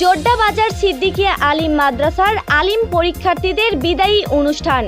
জোড্ডা বাজার সিদ্দিকিয়া আলিম মাদ্রাসার আলিম পরীক্ষার্থীদের বিদায়ী অনুষ্ঠান।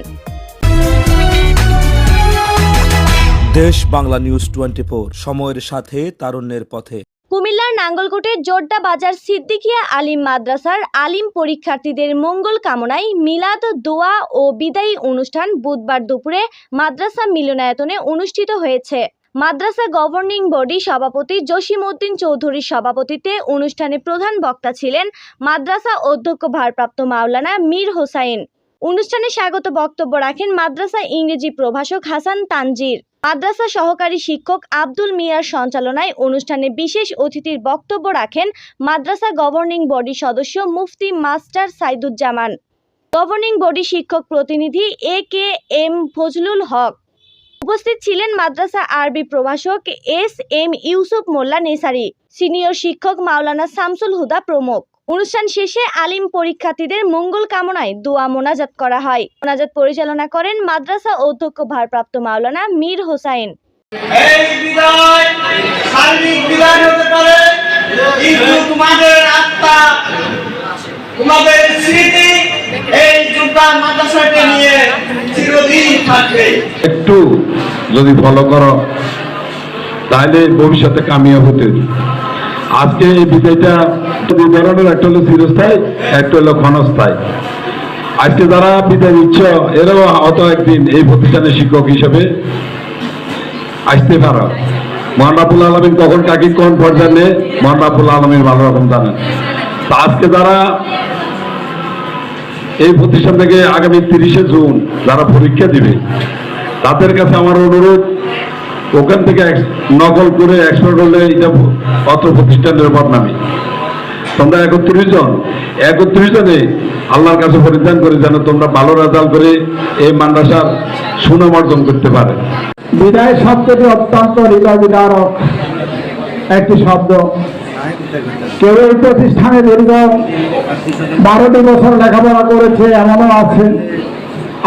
দেশ বাংলা নিউজ টোয়েন্টি সময়ের সাথে তারুণ্যের পথে। কুমিল্লার নাঙ্গলকোটের জোড্ডা বাজার সিদ্দিকিয়া আলিম মাদ্রাসার আলিম পরীক্ষার্থীদের মঙ্গল কামনায় মিলাদ দোয়া ও বিদায়ী অনুষ্ঠান বুধবার দুপুরে মাদ্রাসা মিলনায়তনে অনুষ্ঠিত হয়েছে। মাদ্রাসা গভর্নিং বডি সভাপতি জসিমউদ্দিন চৌধুরীর সভাপতিত্বে অনুষ্ঠানে প্রধান বক্তা ছিলেন মাদ্রাসা অধ্যক্ষ ভারপ্রাপ্ত মাওলানা মীর হোসাইন। অনুষ্ঠানে স্বাগত বক্তব্য রাখেন মাদ্রাসা ইংরেজি প্রভাষক হাসান তানজির। মাদ্রাসা সহকারী শিক্ষক আব্দুল মিয়ার সঞ্চালনায় অনুষ্ঠানে বিশেষ অতিথির বক্তব্য রাখেন মাদ্রাসা গভর্নিং বডি সদস্য মুফতি মাস্টার সাইদুজ্জামান। গভর্নিং বডি শিক্ষক প্রতিনিধি এ কে এম ফজলুল হক। উপস্থিত ছিলেন মাদ্রাসা আরবি প্রভাষক S M Yusuf Molla Nesari, senior শিক্ষক মাওলানা শামসুল হুদা প্রমুখ। অনুষ্ঠান শেষে আলিম পরীক্ষার্থীদের মঙ্গল কামনায় দোয়া মোনাজাত করা হয়। মোনাজাত পরিচালনা করেন মাদ্রাসা অধ্যক্ষ ভারপ্রাপ্ত মাওলানা মীর হোসাইন। তোমাদের স্মৃতি এই মাদ্রাসাকে নিয়ে একটু যদি ফলো করো, তাহলে ভবিষ্যতে কামিয়াব হতে। আজকে এই বিদায়টা দুই ধরনের একটা হলো চিরস্থায়ী, একটা হলো ক্ষণস্থায়ী। আজকে যারা বিদায় দিচ্ছ এরাও হয়তো একদিন এই প্রতিষ্ঠানের শিক্ষক হিসেবে। আসতে পারো। মহানাবুল আলমিন কখন কাকে কোন পর্যায়ে মহানাবুল আলমিন ভালো রকম জানেন। তা আজকে যারা এই প্রতিষ্ঠান থেকে আগামী তিরিশে জুন যারা পরীক্ষা দিবে, তাদের কাছে আমার অনুরোধ, ওখান থেকে নকল করে এক্সপার্ট হলে এটা অত প্রতিষ্ঠানের বদনামি তোমরা একত্রিশ জন, একত্রিশ জনে আল্লাহর কাছে পরিধান করে যেন তোমরা ভালো রেজাল্ট করে এই মাদ্রাসার সুনাম অর্জন করতে পারে। বিদায় শব্দটি অত্যন্ত হৃদয় বিদারক একটি শব্দ। কেউ এই প্রতিষ্ঠানে দীর্ঘ বারোটি বছর লেখাপড়া করেছে এমনও আছে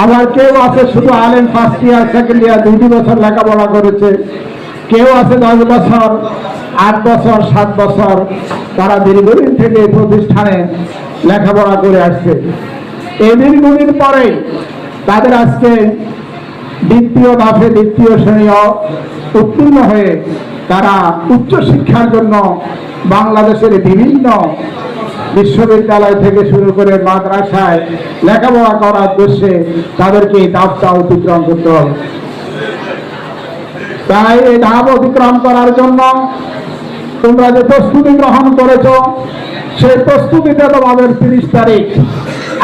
আবার কেউ আছে শুধু আলেন ফার্স্ট ইয়ার সেকেন্ড ইয়ার দুইটি বছর লেখাপড়া করেছে। কেউ আছে দশ বছর, আট বছর, সাত বছর, তারা দীর্ঘদিন থেকে এই প্রতিষ্ঠানে লেখাপড়া করে আসছে। এই দীর্ঘদিন পরে তাদের আজকে দ্বিতীয় ধাপে, দ্বিতীয় শ্রেণীয় উত্তীর্ণ হয়ে তারা উচ্চ শিক্ষার জন্য বাংলাদেশের বিভিন্ন বিশ্ববিদ্যালয় থেকে শুরু করে মাদ্রাসায় লেখাপড়া করার উদ্দেশ্যে তাদেরকে এই ধাপটা অতিক্রম করতে হবে। তাই এই ধাপ অতিক্রম করার জন্য তোমরা যে প্রস্তুতি গ্রহণ করেছ, সেই প্রস্তুতিতে তোমাদের তিরিশ তারিখ,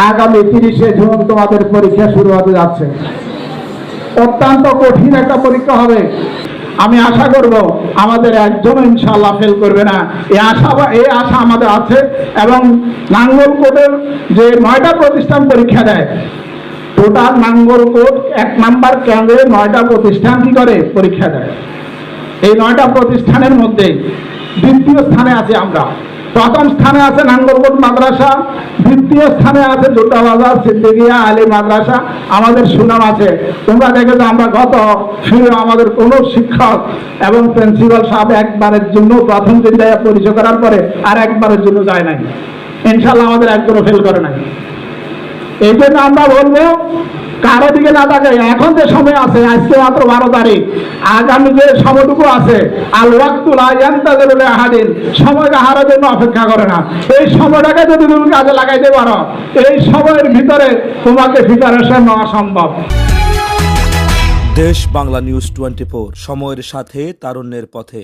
আগামী তিরিশে জুন তোমাদের পরীক্ষা শুরু হতে যাচ্ছে। অত্যন্ত কঠিন একটা পরীক্ষা হবে। আমি আশা করব আমাদের একজন ইনশাল্লাহ ফেল করবে না। এই আশা বা এই আশা আমাদের আছে এবং নাঙ্গলকোটের যে নয়টা প্রতিষ্ঠান পরীক্ষা দেয়, টোটাল নাঙ্গলকোট এক নাম্বার কেন্দ্রে নয়টা প্রতিষ্ঠান কি করে? পরীক্ষা দেয়। এই নয়টা প্রতিষ্ঠানের মধ্যে দ্বিতীয় স্থানে আছি আমরা। প্রথম স্থানে আছে নাঙ্গলকোট মাদ্রাসা, দ্বিতীয় স্থানে আছে জোটাবাজার সিদ্দিকিয়া, আলী মাদ্রাসা। আমাদের সুনাম আছে। তোমরা দেখে যে আমরা গত শুনে আমাদের কোনো শিক্ষক এবং প্রিন্সিপাল সাহেব একবারের জন্য প্রথম দিন পরিচয় করার পরে আর একবারের জন্য যায় নাই। ইনশাল্লাহ আমাদের একজনও ফেল করে নাই। এই জন্য আমরা বলব, কারও দিকে না থাকে এখন যে সময় আছে, আজকে মাত্র বারো তারিখ, আগামী যে সময়টুকু আছে, আল ওয়াক্তুল আয়ান্তাদের হাদিন সময় হারার জন্য অপেক্ষা করে না। এই সময়টাকে যদি তুমি কাজে লাগাইতে পারো, এই সময়ের ভিতরে তোমাকে প্রিপারেশন নেওয়া সম্ভব। দেশ বাংলা নিউজ টোয়েন্টি সময়ের সাথে তারুণ্যের পথে।